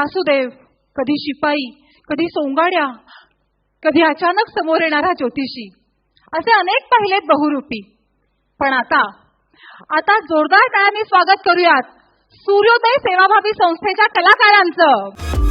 वासुदेव कधी शिपाई कधी सोंगाड्या कधी अचानक समोर येणारा ज्योतिषी असे अनेक पाहिलेत बहुरूपी. पण आता आता जोरदार टाळ्यांनी स्वागत करूयात सूर्योदय सेवाभावी संस्थेच्या कलाकारांचं.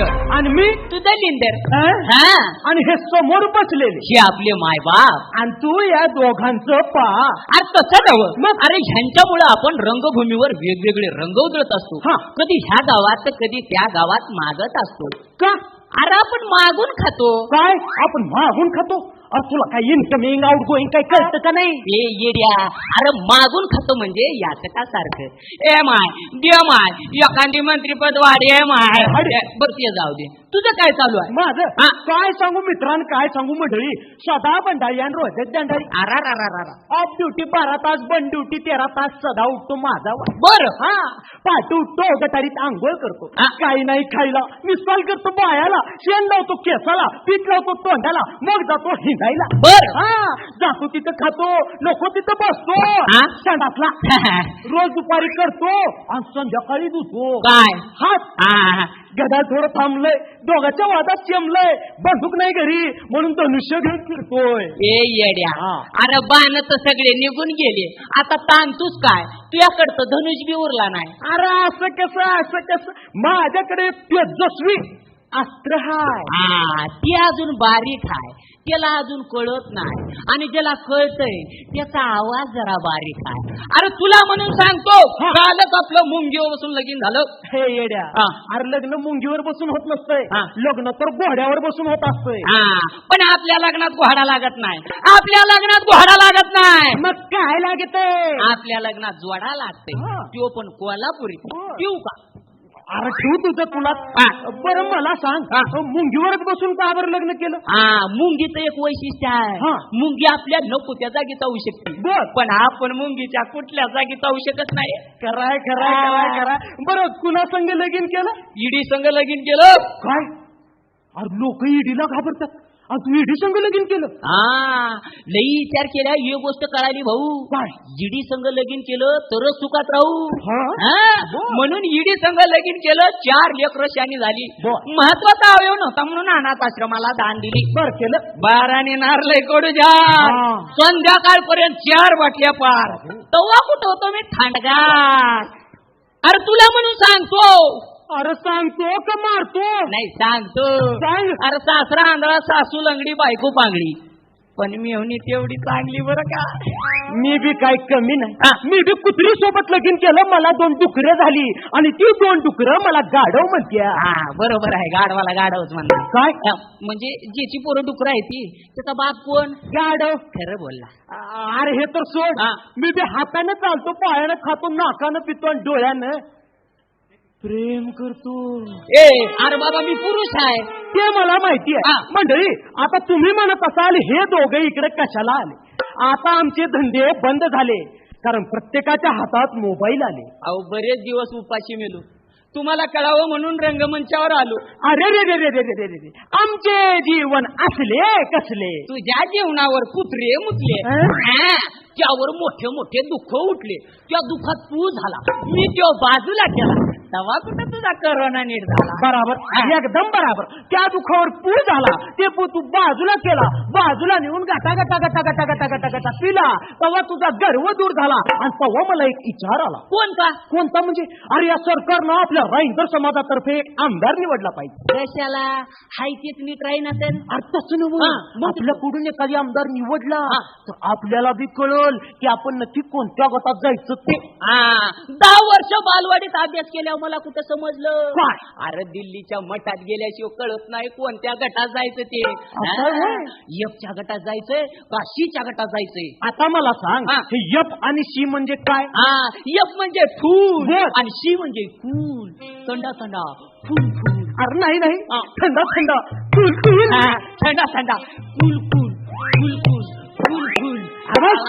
राईंदर आणि मी? तुझं लिंदर? हा? आणि हे समोर बसलेले. हे आपले मायबाप आणि तू या दोघांचं पा. अरे तसं नवं मग? अरे ह्यांच्यामुळे आपण रंगभूमीवर वेगवेगळे रंग उधळत असतो. हा. कधी ह्या गावात तर कधी त्या गावात मागत असतो. का? अरे आपण मागून खातो. काय? आपण मागून खातो? अरे तुला काय इन्कमिंग आउट गोईंग काय कळतं का नाही? ए येड्या अरे मागून खातो म्हणजे याचं का सारखं ए माय दे माय एखादी मंत्रीपद वाढे माय. वाढे. बरं ते जाऊ दे. तुझं काय चालू आहे? माझं? हा. काय सांगू मित्रांनो काय सांगू मंडळी? सदा बंडाळी आणि रोजच दंडाळी अरा रा रा रा. ऑफ ड्युटी बारा तास बंद ड्युटी तेरा तास सदा उठतो माझा. बर. हा पाठी उठतो गटारीत आंघोळ करतो. हा. काही नाही खायला मिसाल करतो बायाला शेण लावतो केसाला पीठ लावतो तोंडाला मग जातो हिंडायला. बर. हा जातो तिथं खातो नको तिथं बसतो. हा? संडासला रोज दुपारी करतो आणि संध्याकाळी धुतो. काय? हात हा गदा थोडं थांबलंय. दोघांच्या वादात चेमलंय बंदूक नाही घरी म्हणून धनुष्य घेऊन फिरतोय. ए येड्या. हा. अरे बाण तर सगळे निघून गेले. आता ताणतूच काय? तुझ्याकडचं धनुष बी उरला नाही. अरे असं कसं असं कसं? माझ्याकडे तेजस्वी. अस्त्र हाय. हा ती अजून बारीक आहे त्याला अजून कळत नाही. आणि ज्याला कळतंय त्याचा आवाज जरा बारीक आहे अरे तुला म्हणून सांगतो. कालच आपलं मुंगीवर बसून लगीन झालं. हे येड्या हा. अरे लग्न मुंगीवर बसून होत नसतंय. हा. लग्न तर घोड्यावर बसून होत असतंय. हा. पण आपल्या लग्नात घोडा लागत नाही. आपल्या लग्नात घोडा लागत नाही. मग काय लागत आपल्या लग्नात जोडा लागते हा. तो पण कोल्हापुरी हो. पिऊ का? अरे ठेव तुझं तुला हा. बरं मला सांग. हा. मुंगीवरच बसून का बरं लग्न केलं? हा मुंगीचं एक वैशिष्ट्य आहे. हा. मुंगी आपल्या नको त्या जागी जाऊ शकते. बर. पण आपण मुंगीच्या कुठल्या जागी जाऊ शकत नाही. कराय कराय कराय कराय. बरं कुणा संग लगीन केलं? ईडी संघ लगीन केलं. काय? अरे लोक ईडीला घाबरतात. आणि ईडी संग लगीन केलं. हा लई विचार केल्या ही गोष्ट कळाली भाऊ. काय? ईडी संघ लगीन केलं तरच सुखात राहू. हा? हा? म्हणून ईडी संघ लगीन केलं चार लेकर शानी झाली. बर. महत्त्वाचा अवयव नव्हता म्हणून अनाथ आश्रमाला दान दिली. बर केलं. बाराने नारलय कडू जा हा. संध्याकाळपर्यंत चार बाटल्या पार. तवा कुठं होतो मी? थांडगार. अरे तुला म्हणून सांगतो अरे सांगतो का मारतो? नाही सांगतो. सांग. अरे सासरा आंधळा सासू लंगडी बायको पांगडी. पण मेवणी तेवढी चांगली बरं का? मी बी काय कमी नाही. मी बी कुत्री सोबत लगीन केलं मला दोन डुकरं झाली. आणि ती दोन डुकरं मला गाढव म्हणत्या. हा बरोबर आहे. गाडवाला गाडवच म्हणणार काय? म्हणजे ज्याची पोरं डुकर आहे ती त्याचा बाप कोण? गाढव. खरं बोलला. अरे हे तर सोड. मी बी हाताने चालतो पायानं खातो नाकानं पितो आणि डोळ्यानं. प्रेम करतो. ए अरे बाबा मी पुरुष आहे. ते मला माहिती आहे. मंडळी आता तुम्ही म्हणत असाल हे दोघे इकडे कशाला आले? आता आमचे धंदे बंद झाले. कारण प्रत्येकाच्या हातात मोबाईल आले. अहो बरेच दिवस उपाशी मेलो. तुम्हाला कळावं म्हणून रंगमंचावर आलो. अरे रे रे रे रे रे रे आमचे जीवन असले कसले? तुझ्या जीवनावर कुत्रे मुतले त्यावर मोठे मोठे दुःख उठले. त्या दुःखात तू झाला. मी त्या बाजूला केला. तेव्हा कुठं तुझा करोना नीट झाला. बराबर. एकदम बराबर. त्या दुखावर पूर झाला. ते पू तू बाजूला केला. बाजूला नेऊन गाटा गाटा गाटा गाटा गाटा गाटा गाटा पिला. तेव्हा तुझा गर्व दूर झाला. आणि तेव्हा मला एक विचार आला. कोण का? कोणता म्हणजे? अरे या सरकारनं आपल्या राईंदर समाजातर्फे एक आमदार निवडला पाहिजे. कशाला हाय तेच नीट राही नसेल तसं मग आपल्या पुढून एखादी आमदार निवडला. तर आपल्याला बी कळल की आपण नक्की कोणत्या गटात जायचं ते. दहा वर्ष बालवाडीत अभ्यास केल्यावर मला कुठं समजलं? काय? अरे दिल्लीच्या मठात गेल्याशिवाय कळत नाही कोणत्या गटात जायचं ते. असं होय? यपच्या गटात जायचंय का शीच्या गटात जायचंय? आता मला सांग हा. हे यप आणि शी म्हणजे काय? हा यप म्हणजे फूल बर. आणि शी म्हणजे फूल. थंडा थंडा. फूल फूल. अरे नाही नाही. हा. थंडा थंडा. फुल फुल. हा, थंडा थंडा. फूल फूल. फूल फूल. फूल फूल.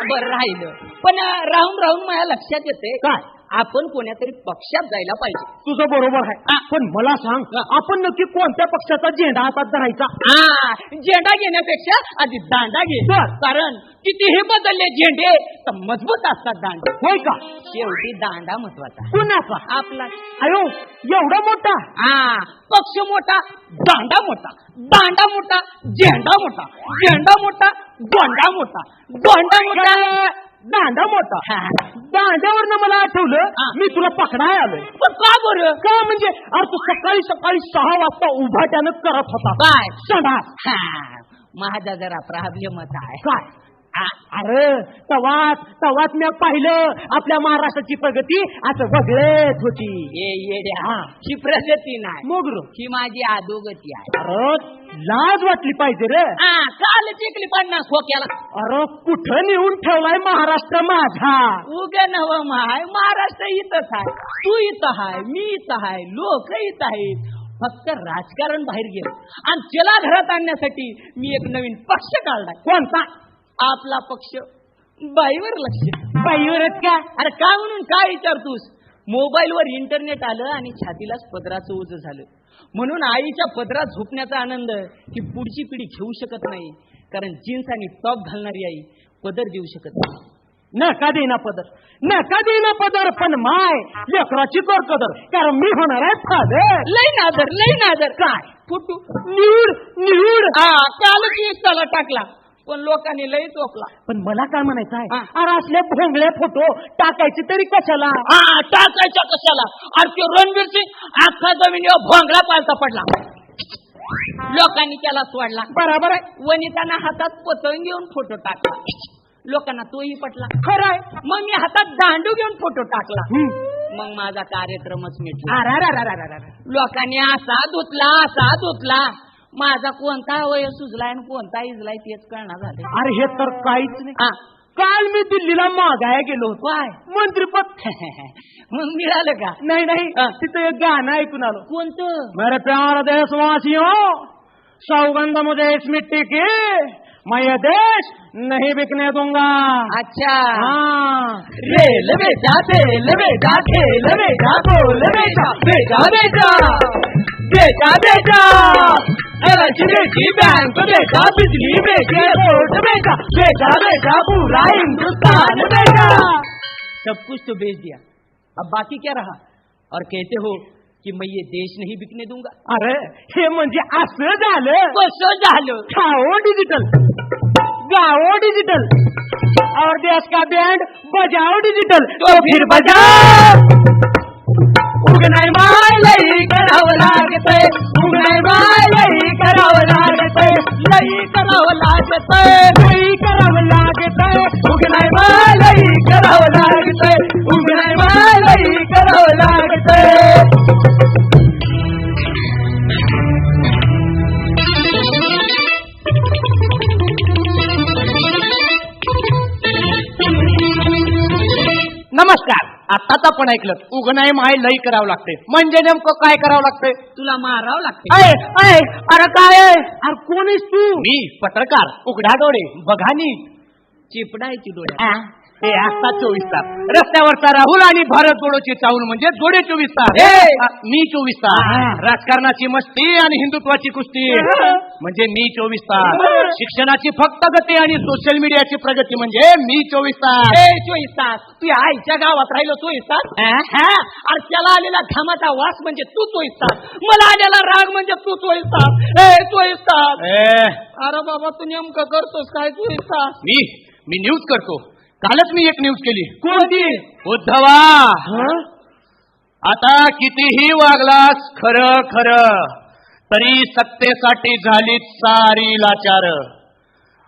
बरं राहिलं. पण अं, राहून राहून माझ्या लक्षात येते काय? आपण कोण्यातरी पक्षात जायला पाहिजे. तुझं बरोबर आहे. पण मला सांग आपण नक्की कोणत्या पक्षाचा झेंडा हातात धरायचा? हा. झेंडा घेण्यापेक्षा आधी दांडा घे. कारण कितीही बदलले झेंडे तर मजबूत असतात दांडे. होय का? शेवटी दांडा महत्त्वाचा कुणाचा? आपला. अयो एवढा मोठा? हा. पक्ष मोठा दांडा मोठा. दांडा मोठा झेंडा मोठा. झेंडा मोठा गोंडा मोठा. गोंडा मोठा. दांडा मोठा. दांड्यावरनं मला आठवलं. मी तुला पकडाय आलोय. पण का बरं? का म्हणजे? अरे तू सकाळी सकाळी सहा वाजता उभाट्यानं करत होता. काय? सडा. माझा जरा प्रॉब्लेमच आहे काय? अरे तवाच तवाच मी पाहिलं आपल्या महाराष्ट्राची प्रगती असं वगळत होती. येड्या हा. ही प्रगती नाही. मग रे. ही माझी अधोगती आहे. अरे लाज वाटली पाहिजे रे. हा काल चिकली पन्नास खोक्याला. अरे कुठं नेऊन ठेवलाय महाराष्ट्र माझा? उगे नव माय महाराष्ट्र इथंच आहे. तू इथं आहे मी इथं आहे लोक इथं आहेत. फक्त राजकारण बाहेर गेलं. आणि त्याला घरात आणण्यासाठी मी एक नवीन पक्ष काढलाय. कोणता? आपला पक्ष बाईवर लक्ष बाईवरच का? अरे काय म्हणून? काय विचारतोस? मोबाईलवर इंटरनेट आलं आणि छातीलाच पदराचं ओझ झालं. म्हणून आईच्या पदरात झोपण्याचा आनंद ही पुढची पिढी घेऊ शकत नाही. कारण जीन्स आणि टॉप घालणारी आई पदर देऊ शकत नाही. नका देना पदर? नका देना पदर? पण माय लेकराची कर कदर. कारण मी होणार आहे फादर लय नादर लय नादर. काय? फुटू निवड निवड. हा कालच इंस्टाला टाकला. पण लोकांनी लय चोपला पण मला काय म्हणायचं आहे. अरे असले भोंगळे फोटो टाकायचे तरी कशाला? हा टाकायच्या कशाला? अरे ते रणवीर सिंग अख्खा जमिनीवर भोंगळा पालता पडला. लोकांनी त्याला सोडला. बरोबर आहे. वनिताना हातात पतंग घेऊन फोटो टाकला. लोकांना तोही पटला. खरं आहे. मग मी हातात दांडू घेऊन फोटो टाकला. हम्म. मग माझा कार्यक्रमच मिटला. लोकांनी असा धुतला असा धुतला. माझा कोणता वय सुजलाय आणि कोणता इजलाय तेच कळणार झाले अरे हे तर काहीच नाही. हा. काल मी दिल्लीला मागाया गेलो होतो. काय? मंत्रीपद. मग मिळालं का? नाही नाही. हा. तिथं एक गाणं ऐकून आलो. कोणतं? मेरे प्यार देशवासियों सौगंध मुझे इस मिट्टी की मैं ये देश नहीं बिकने दूंगा। अच्छा. हाँ। रेल बेटा तेल बेटा खेल बेटा बोल बेटा। बेटा बेटा। बेटा बेटा। बैंक बिजली रोड पूरा हिंदुस्तान सब कुछ तो बेच दिया। अब बाकी क्या रहा? और कहते हो कि मैं ये देश नहीं बिकने दूँगा। अरे हे म्हणजे असं झालं कसं झालं खाओ डिजिटल गाओ डिजिटल और देश का बैंड बजाओ डिजिटल तो फिर बजाओ। उगनाय माय लई करावं लागतंय लई करावं लागतंय, लई करावं लागतंय उगनाय लई करावं लागतंय उगनाय लई करावं लागतंय. नमस्कार. आताच आपण ऐकलं उगनाय माय लई करावं लागते. म्हणजे नेमकं काय करावं लागतंय तुला मारावं अय अरे काय? अरे कोण आहेस तू? मी पत्रकार उघडा डोळे बघा नी चिपडायची डोळ्या. हे असतात चोवीस तास. रस्त्यावरचा राहुल आणि भारत जोडोची चावल म्हणजे जोडे चोवीस तास! आ, मी चोवीस तास. राजकारणाची मस्ती आणि हिंदुत्वाची कुस्ती. म्हणजे मी चोवीस तास. शिक्षणाची फक्त गती आणि सोशल मीडियाची प्रगती म्हणजे मी चोवीस तास. ए चोवीस तास. तू या आईच्या गावात राहिलो चोवीस तास? हा? अरे त्याला आलेला घामाचा वास म्हणजे तू चोवीस तास. मला आलेला राग म्हणजे तू चोवीस तास. ए चोवीस तास. ए, अरे बाबा तू नेमकं करतोस काय चोवीस तास? मी? मी न्यूज करतो. कालच मी एक न्यूज केली. कोणती? उद्धवा. आता कितीही वागलास खरं खरं तरी सत्तेसाठी झाली सारी लाचार.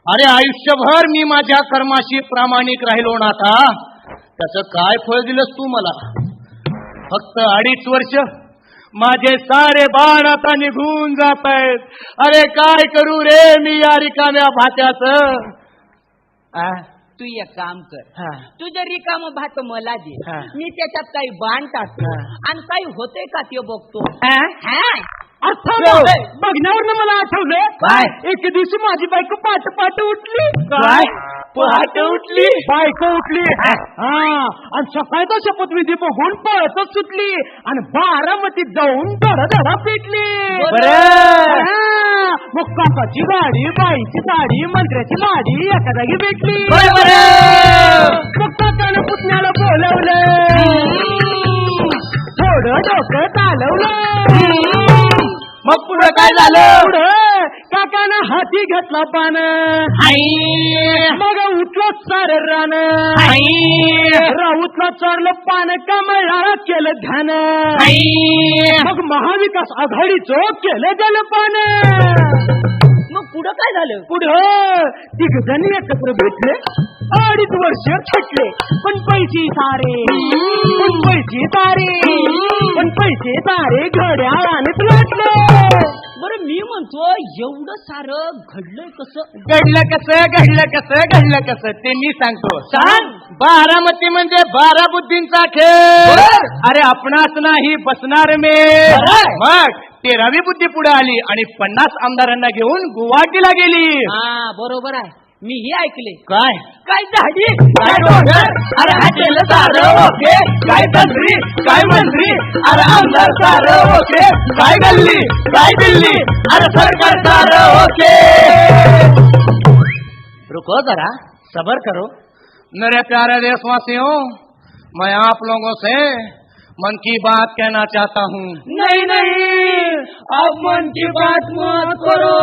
अरे आयुष्यभर मी माझ्या कर्माशी प्रामाणिक राहिलो ना आता त्याचं काय फळ दिलंस तू मला? फक्त अडीच वर्ष. माझे सारे बाण आता निघून जात आहेत अरे काय करू रे मी या रिकाम्या भात्याचं? तू एक काम कर. तुझं रिकाम भात मला दे. मी त्याच्यात काही बाण टाकतो. आणि काही होते का ते बघतो? हा? आठवलं? बघण्यावरनं मला आठवलं? काय? एक दिवशी माझी बायको पाट पाट उठली काय? पहाटे उठली. बायको उठली. हा. आणि सकाळचा शपथविधी बघून पळतच सुटली. आणि बारामतीत जाऊन धडा धडा पेटली. बरं. हा, मग काकाची गाडी बाईची साडी मंत्र्याची लाडी एका जागी भेटली. मग काकानं पुतण्याला बोलवलं. थोडं डोकं चालवलं. मग पुढे काय झालं? घेतला पान. मग उठलं सार रान राऊतला चढलं पान कमळाला केलं ध्यान. मग महाविकास आघाडीचं केलं जलपान. मग पुढे काय झालं? पुढं तिघ जणी एकत्र भेटले. अडीच वर्ष छटले पण पैसे सारे. पण पैसे सारे पण पैसे सारे घड्याळानेच लोटले. मी म्हणतो एवढं सारं घडलंय कसं घडलं कसं घडलं कसं घडलं कसं ते मी सांगतो सांग. बारामती म्हणजे बारा बुद्धींचा खेळ. अरे आपणास नाही बसणार मे. मग तेरावी बुद्धी पुढे आली आणि पन्नास आमदारांना घेऊन गुवाहाटीला गेली हा बरोबर आहे मी हे ऐकले. काय? काय झाडी काय डोंगर? अरे हॉटेल सारं ओके. काय तंत्री? काय मंत्री? अरे आमदार सारं ओके. काय गल्ली? काय दिल्ली? अरे सरकार सारं ओके. रुको जरा. सबर करो. मेरे प्यारे देशवासियों मैं आप लोगों से मन की बात कहना चाहता हूँ। नहीं नहीं। अब मन की बात मत करो।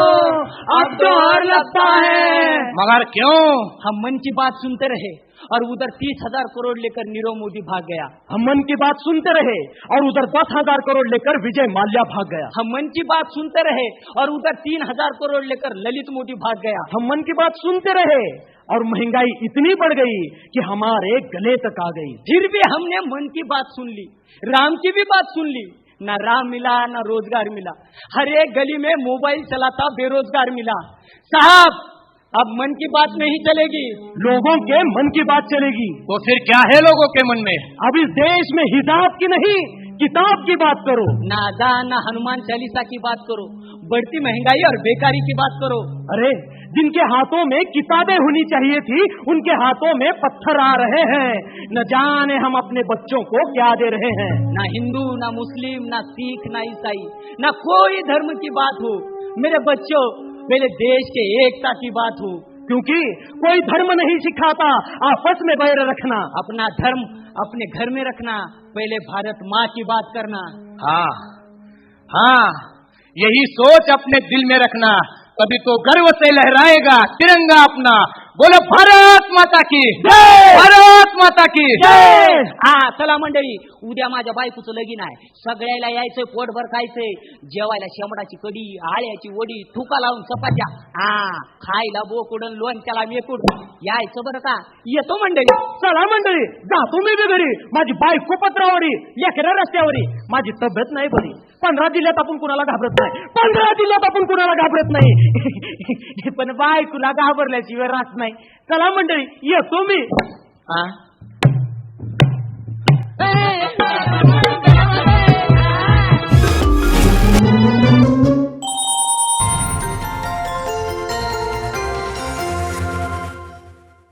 अब तो डर लगता है। मगर क्यों? हम मन की बात सुनते रहे और उधर तीस हज़ार करोड़ लेकर नीरव मोदी भाग गया। हम मन की बात सुनते रहे और उधर दस हज़ार करोड़ लेकर विजय माल्या भाग गया। हम मन की बात सुनते रहे और उधर तीन हज़ार करोड़ लेकर ललित मोदी भाग गया। हम मन की बात सुनते रहे और महँगाई इतनी बढ़ गई कि हमारे गले तक आ गई। फिर भी हमने मन की बात सुन ली राम की भी बात सुन ली। न राम मिला न रोज़गार मिला। हर एक गली में मोबाइल चलाता बेरोजगार मिला। साहब अब मन की बात नहीं चलेगी। लोगों के मन की बात चलेगी। तो फिर क्या है लोगों के मन में? अब इस देश में हिसाब की नहीं किताब की बात करो। ना अजान न हनुमान चालीसा की बात करो। बढ़ती महँगाई और बेकारी की बात करो। अरे जिनके हाथों में किताबें होनी चाहिए थी उनके हाथों में पत्थर आ रहे हैं। न जाने हम अपने बच्चों को क्या दे रहे हैं। ना हिंदू ना मुस्लिम ना सिख ना ईसाई ना कोई धर्म की बात हो। मेरे बच्चों मेरे देश के एकता की बात हो। क्योंकि कोई धर्म नहीं सिखाता। आपस में बैर रखना। अपना धर्म अपने घर में रखना। पहले भारत माँ की बात करना। हाँ। हाँ। यही सोच अपने दिल में रखना। तभी तो गर्व से लहराएगा तिरंगा अपना। बोलो भारत माता की भारत माता की. हा चला मंडळी उद्या माझ्या बायकोचं लगीन आहे. सगळ्याला यायचंय पोटभर खायचंय. जेवायला शेमडाची कडी आळ्याची वडी ठुका लावून चपात्या. हा खायला बोकुडन लोणच्याला मेकुड यायचं बरं का? येतो मंडळी. चला मंडळी जातो मी बी घरी. माझी बायको पत्रावरी लेकरा रस्त्यावरी. माझी तब्येत नाही बरी. पंधरा जिल्ह्यात आपण कुणाला घाबरत नाही. पंधरा जिल्ह्यात आपण कुणाला घाबरत नाही. पण बायकोला घाबरल्याची वेळ राहत नाही. चला मंडळी येतो मी. हा?